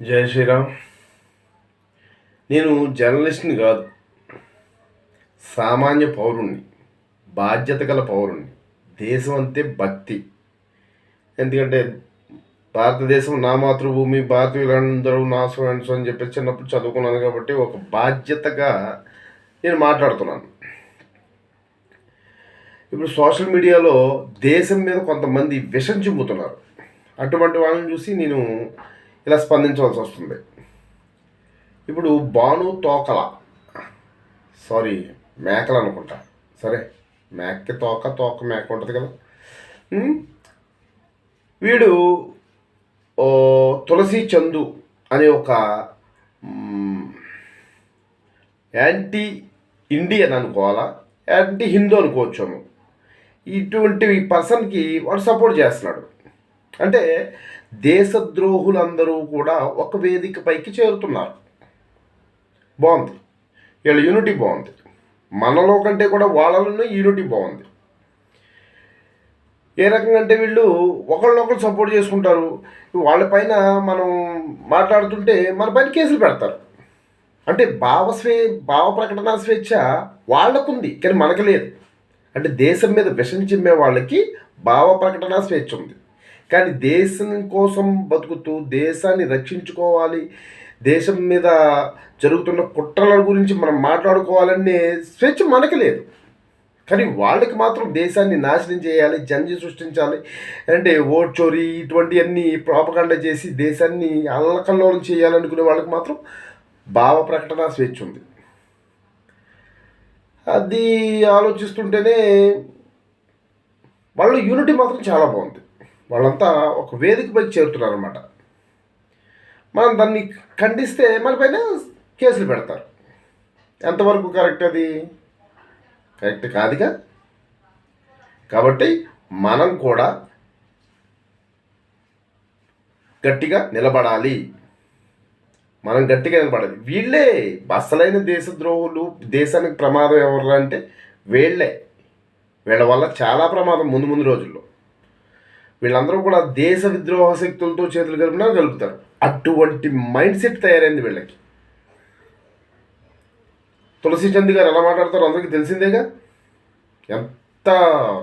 జై శ్రీరామ్. నేను జర్నలిస్ట్ని కాదు సామాన్య పౌరుణ్ణి బాధ్యత గల పౌరుణ్ణి దేశం అంతే భక్తి. ఎందుకంటే భారతదేశం నా మాతృభూమి భారతీయులందరూ నా స్టూడెంట్స్ అని చెప్పి చిన్నప్పుడు చదువుకున్నాను కాబట్టి ఒక బాధ్యతగా నేను మాట్లాడుతున్నాను. ఇప్పుడు సోషల్ మీడియాలో దేశం మీద కొంతమంది విషం చిమ్ముతున్నారు. అటువంటి వాళ్ళని చూసి నేను ఇలా స్పందించవలసి వస్తుంది. ఇప్పుడు బాను తోకల. సారీ మేకలు అనుకుంటా. సరే మేకకి తోక తోక మేక ఉంటుంది కదా. వీడు ఓ తులసి చందు అనే ఒక యాంటీ ఇండియన్ అనుకోవాలా? యాంటీ హిందూ అనుకోవచ్చాము ఇటువంటి పర్సన్కి వాడు సపోర్ట్ చేస్తున్నాడు. అంటే దేశద్రోహులందరూ కూడా ఒక వేదిక పైకి చేరుతున్నారు. బాగుంది. వీళ్ళ యూనిటీ బాగుంది. మనలో కంటే కూడా వాళ్ళలోనే యూనిటీ బాగుంది. ఏ రకంగా అంటే వీళ్ళు ఒకళ్ళొకరు సపోర్ట్ చేసుకుంటారు. వాళ్ళపైన మనం మాట్లాడుతుంటే మన పైన కేసులు పెడతారు. అంటే భావస్వే భావ ప్రకటన స్వేచ్ఛ వాళ్ళకుంది కానీ మనకు లేదు. అంటే దేశం మీద విషం చిమ్మే వాళ్ళకి భావ ప్రకటన స్వేచ్ఛ ఉంది. కానీ దేశం కోసం బతుకుతూ దేశాన్ని రక్షించుకోవాలి దేశం మీద జరుగుతున్న కుట్రల గురించి మనం మాట్లాడుకోవాలనే స్వేచ్ఛ మనకి లేదు. కానీ వాళ్ళకి మాత్రం దేశాన్ని నాశనం చేయాలి జంజి సృష్టించాలి. అంటే ఓట్ చోరీ ఇటువంటివన్నీ ప్రాపకాండ చేసి దేశాన్ని అల్లకల్లోలం చేయాలనుకునే వాళ్ళకి మాత్రం భావ ప్రకటన స్వేచ్ఛ ఉంది. అది ఆలోచిస్తుంటేనే వాళ్ళ యూనిటీ మాత్రం చాలా బాగుంది. వాళ్ళంతా ఒక వేదిక పైకి చేరుతున్నారు అనమాట మనం దాన్ని ఖండిస్తే మన పైన కేసులు పెడతారు. ఎంతవరకు కరెక్ట్ అది? కరెక్ట్ కాదుగా? కాబట్టి మనం కూడా గట్టిగా నిలబడాలి. మనం గట్టిగా నిలబడాలి. వీళ్ళే అసలైన దేశద్రోహులు దేశానికి ప్రమాదం ఎవరు అంటే వీళ్ళే. వీళ్ళ వల్ల చాలా ప్రమాదం ముందు ముందు రోజుల్లో. వీళ్ళందరూ కూడా దేశ విద్రోహ శక్తులతో చేతులు కలిపినా కలుపుతారు. అటువంటి మైండ్ సెట్ తయారైంది వీళ్ళకి. తులసి చంద్ గారు ఎలా మాట్లాడతారో అందరికీ తెలిసిందేగా? ఎంత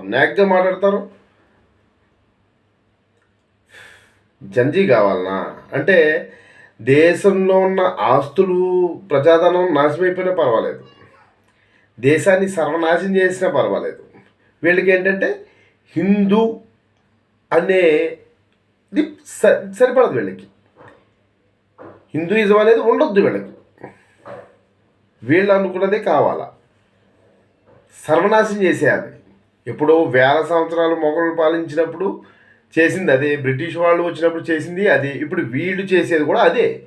నాగ్గా మాట్లాడతారో? జంజీ కావాలనా? అంటే దేశంలో ఉన్న ఆస్తులు ప్రజాధనం నాశనమైపోయినా పర్వాలేదు. దేశాన్ని సర్వనాశనం చేసినా పర్వాలేదు. వీళ్ళకి ఏంటంటే హిందూ అనేది స- సరిపడదు వీళ్ళకి. హిందూయిజం అనేది ఉండొద్దు వీళ్ళకి. వీళ్ళు అనుకున్నదే కావాలా. సర్వనాశం చేసేయాలి. ఎప్పుడో వేల సంవత్సరాలు మొఘలు పాలించినప్పుడు చేసింది అదే. బ్రిటిష్ వాళ్ళు వచ్చినప్పుడు చేసింది అదే. ఇప్పుడు వీళ్ళు చేసేది కూడా అదే.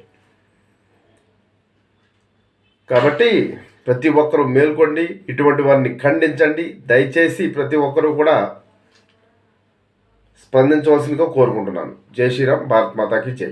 కాబట్టి ప్రతి ఒక్కరూ మేల్కొండి. ఇటువంటి వారిని ఖండించండి. దయచేసి ప్రతి ఒక్కరూ కూడా స్పందించవలసిందిగా కోరుకుంటున్నాను. జై శ్రీరామ్ భారత్ మాతాకి జై.